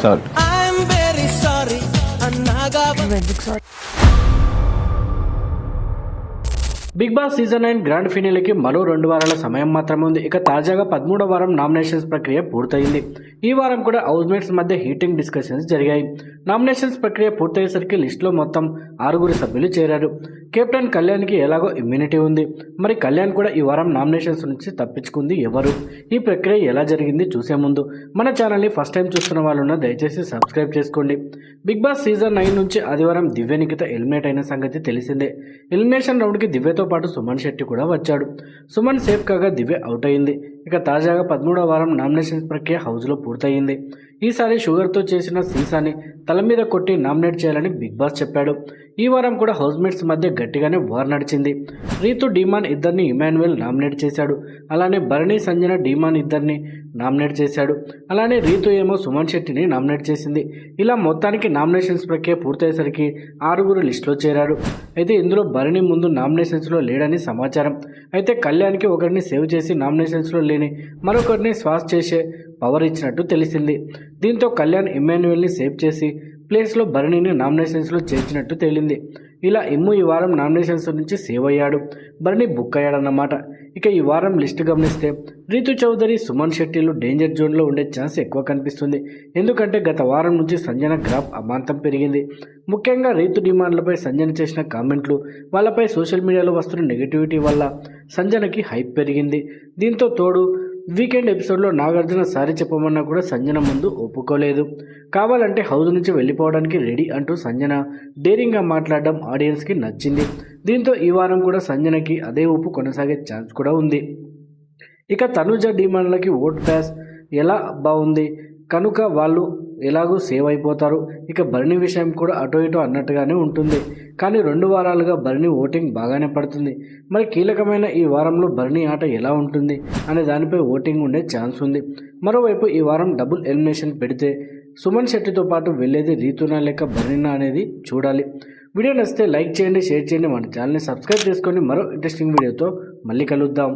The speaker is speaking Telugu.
Sorry I'm very sorry. Bigg Boss season nine grand ఫినాలేకి మరో రెండు వారాల సమయం మాత్రమే ఉంది. ఇక తాజాగా పదమూడవ వారం నామినేషన్స్ ప్రక్రియ పూర్తయింది. ఈ వారం కూడా హౌస్మేట్స్ మధ్య హీటింగ్ డిస్కషన్స్ జరిగాయి. నామినేషన్స్ ప్రక్రియ పూర్తయ్యేసరికి లిస్టులో మొత్తం ఆరుగురు సభ్యులు చేరారు. కెప్టెన్ కళ్యాణ్కి ఎలాగో ఇమ్యూనిటీ ఉంది. మరి కళ్యాణ్ కూడా ఈ వారం నామినేషన్స్ నుంచి తప్పించుకుంది ఎవరు? ఈ ప్రక్రియ ఎలా జరిగింది చూసే ముందు. మన ఛానల్ని ఫస్ట్ టైం చూస్తున్న వాళ్ళున్న దయచేసి సబ్స్క్రైబ్ చేసుకోండి. బిగ్ బాస్ సీజన్ నైన్ నుంచి ఆదివారం దివ్య నిఖిత ఎలిమినేట్ అయిన సంగతి తెలిసిందే. ఎలిమినేషన్ రౌండ్కి దివ్యతో పాటు సుమన్ శెట్టి కూడా వచ్చాడు. సుమన్ సేఫ్ కాగా దివ్య అవుట్ అయింది. ఇక తాజాగా పదమూడవ వారం నామినేషన్ ప్రక్రియ హౌస్లో పూర్తయింది. ఈసారి షుగర్తో చేసిన సీసాని తల మీద కొట్టి నామినేట్ చేయాలని బిగ్ బాస్ చెప్పాడు. ఈ వారం కూడా హౌస్మేట్స్ మధ్య గట్టిగానే వార్ నడిచింది. రీతు డీమాన్ ఇద్దరిని ఇమాన్యుయల్ నామినేట్ చేశాడు. అలానే భరణి సంజన డీమాన్ ఇద్దరిని నామినేట్ చేశాడు. అలానే రీతు ఏమో సుమన్ శెట్టిని నామినేట్ చేసింది. ఇలా మొత్తానికి నామినేషన్స్ ప్రక్రియ పూర్తయ్యేసరికి ఆరుగురు లిస్టులో చేరారు. అయితే ఇందులో భరణి ముందు నామినేషన్స్లో లేడని సమాచారం. అయితే కళ్యాణ్కి ఒకరిని సేవ్ చేసి నామినేషన్స్లో లేని మరొకరిని శ్వాస చేసే పవర్ ఇచ్చినట్టు తెలిసింది. దీంతో కళ్యాణ్ ఇమాన్యుయల్ని సేవ్ చేసి ప్లేస్లో భరణిని నామినేషన్స్లో చేర్చినట్టు తేలింది. ఇలా ఇమ్ము ఈ వారం నామినేషన్స్ నుంచి సేవ్ అయ్యాడు. భరణి బుక్ అయ్యాడన్నమాట. ఇక ఈ వారం లిస్ట్ గమనిస్తే రీతు చౌదరి సుమన్ శెట్టిలు డేంజర్ జోన్లో ఉండే ఛాన్స్ ఎక్కువ కనిపిస్తుంది. ఎందుకంటే గత వారం నుంచి సంజన గ్రాఫ్ అమాంతం పెరిగింది. ముఖ్యంగా రీతు డిమాండ్లపై సంజన చేసిన కామెంట్లు వాళ్ళపై సోషల్ మీడియాలో వస్తున్న నెగిటివిటీ వల్ల సంజనకి హైప్ పెరిగింది. దీంతో తోడు వీకెండ్ ఎపిసోడ్లో నాగార్జున సారీ చెప్పమన్నా కూడా సంజన ముందు ఒప్పుకోలేదు. కావాలంటే హౌస్ నుంచి వెళ్ళిపోవడానికి రెడీ అంటూ సంజన డేరింగ్గా మాట్లాడడం ఆడియన్స్కి నచ్చింది. దీంతో ఈ వారం కూడా సంజనకి అదే ఒప్పు కొనసాగే ఛాన్స్ కూడా ఉంది. ఇక తనుజ డిమాండ్లకి ఓట్ ప్యాస్ ఎలా బాగుంది కనుక వాళ్ళు ఎలాగో సేవ్ అయిపోతారు. ఇక భరణి విషయం కూడా అటు ఇటు అన్నట్టుగానే ఉంటుంది. కానీ రెండు వారాలుగా భరణి ఓటింగ్ బాగానే పడుతుంది. మరి కీలకమైన ఈ వారంలో భరణి ఆట ఎలా ఉంటుంది అనే దానిపై ఓటింగ్ ఉండే ఛాన్స్ ఉంది. మరోవైపు ఈ వారం డబుల్ ఎలిమినేషన్ పెడితే సుమన్ శెట్టితో పాటు వెళ్ళేది రీతునా లేక భరణినా అనేది చూడాలి. వీడియో నచ్చితే లైక్ చేయండి షేర్ చేయండి. మన ఛానల్ని సబ్స్క్రైబ్ చేసుకొని మరో ఇంట్రెస్టింగ్ వీడియోతో మళ్ళీ కలుద్దాం.